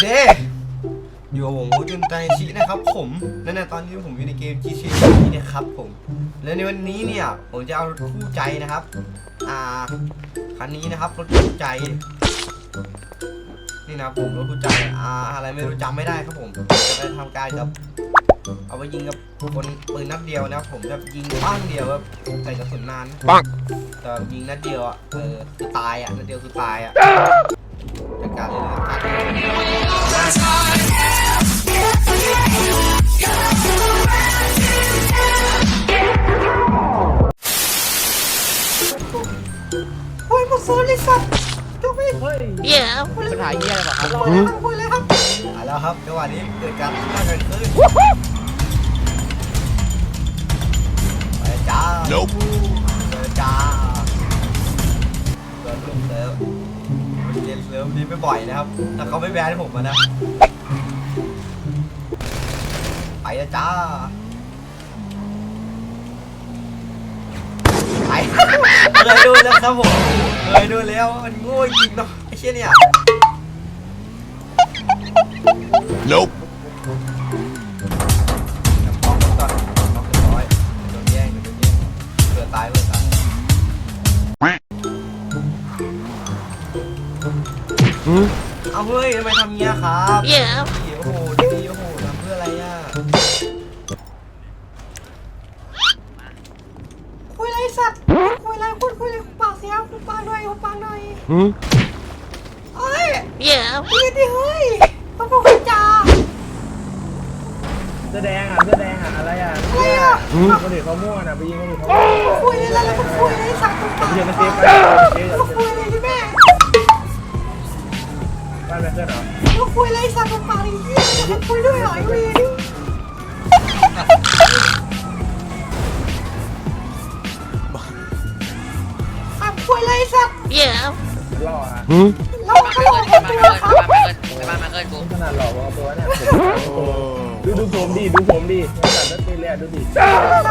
เด้อยู่กับผมโอจุนไตชินะครับผมและในตอนนี้ผมอยู่ในเกม g c นี่นะครับผม และในวันนี้เนี่ยผมจะเอารถคู่ใจนะครับ อ่าคันนี้นะครับรถคู่ใจ นี่นะครับผมรถคู่ใจอ่าอะไรไม่รู้จำไม่ได้ครับผมจะไปทำการกับเอาไปยิงกับคนปืนนัดเดียวนะครับผมจะยิงปั้งเดียวแบบใส่กระสุนนานปังแต่ยิงนัดเดียวอะเออคือตายอะนัดเดียวคือตายอะ โอ้ยหมดโซนเลยสัตว์จบไปเฮ้ย Yeah. ปัญหาเหี้ยอะไรบอกครับโอ้ยเลยครับโอ้ยเลยครับเอาแล้วครับจังหวะนี้เกิดการฆ่ากันขึ้นไปจ้า Nope เจอจ้าเริ่มลงเซิร์ฟเรียนเซิร์ฟนี้ไม่บ่อยนะครับแต่เขาไม่แบนผมมานะไปแล้วจ้าไปเค ยดูแล้วครับผมเคยดูแล้วมันโง่จริงเนาะไอ้เชี่ยเนี่ย Nope จับป้องไว้ก่อนป้องเรียบร้อยโดนแย่งโดนแย่งเผื่อตายเผื่อตาย เอาเฮ้ยทำไมทำเงี้ยครับ Yeah. โอ้โหดีโอ้โหทำเพื่ออะไรอะคุยอะไรสัตว์คุยอะไรคุย คุยอะไรปากเสียคุยปากหน่อยคุยปากหน่อยเอ้ย Yeah. เรียดิเฮ้ยเขาบอกให้จ่าเสื้อแดงอะเสื้อแดงอะอะไรอะอะไรอะคนอื่นเขาม่วนอะไปยิงคนอื่นเขาม่วคุยอะไรแล้วก็คุยอะไรสัตว์คุยปากเดี๋ยวมันเซฟไปเดี๋ยวก็คุยอะไรที่แม่บ้านแม่เสื้อเหรอก็คุยอะไรสัตว์คุปากดิเหี้คุยด้วยเหรอไอ้เวรอะคุยอะไรสัตว์ Yeah. ล่ออะเราเขาบอกว่าคนตัวครับบ้านมาเกิดกูขนาดหล่อว่าตัวเนี่ยดูดูผมดิดูผมดิขนาดนั้นตีเลยดูดิ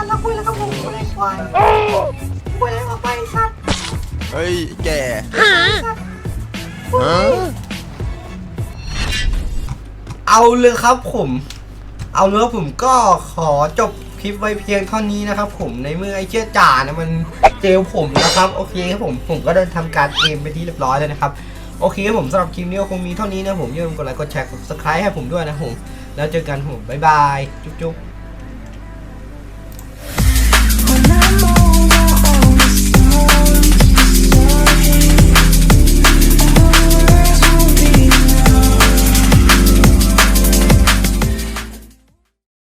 เราคุยแล้วก็ผมคุยอะไรควายคุยอะไรออกไปสัตว์เฮ้ยแกสัตว์คุยเอาเลยครับผม เอาเลยครับผมก็ขอจบ คลิปไว้เพียงเท่านี้นะครับ ผมในเมื่อไอ้เชี่ยจ่านะมันเจลผมนะครับโอเคครับผมผมก็ได้ทำการเกมไปที่เรียบร้อยแล้วนะครับโอเคครับผมสำหรับคลิปนี้ก็คงมีเท่านี้นะผมอย่าลืมกดไลค์กดแชร์กดซับสไครต์ให้ผมด้วยนะผมแล้วเจอกันผมบ๊ายบายจุ๊บจุ๊บ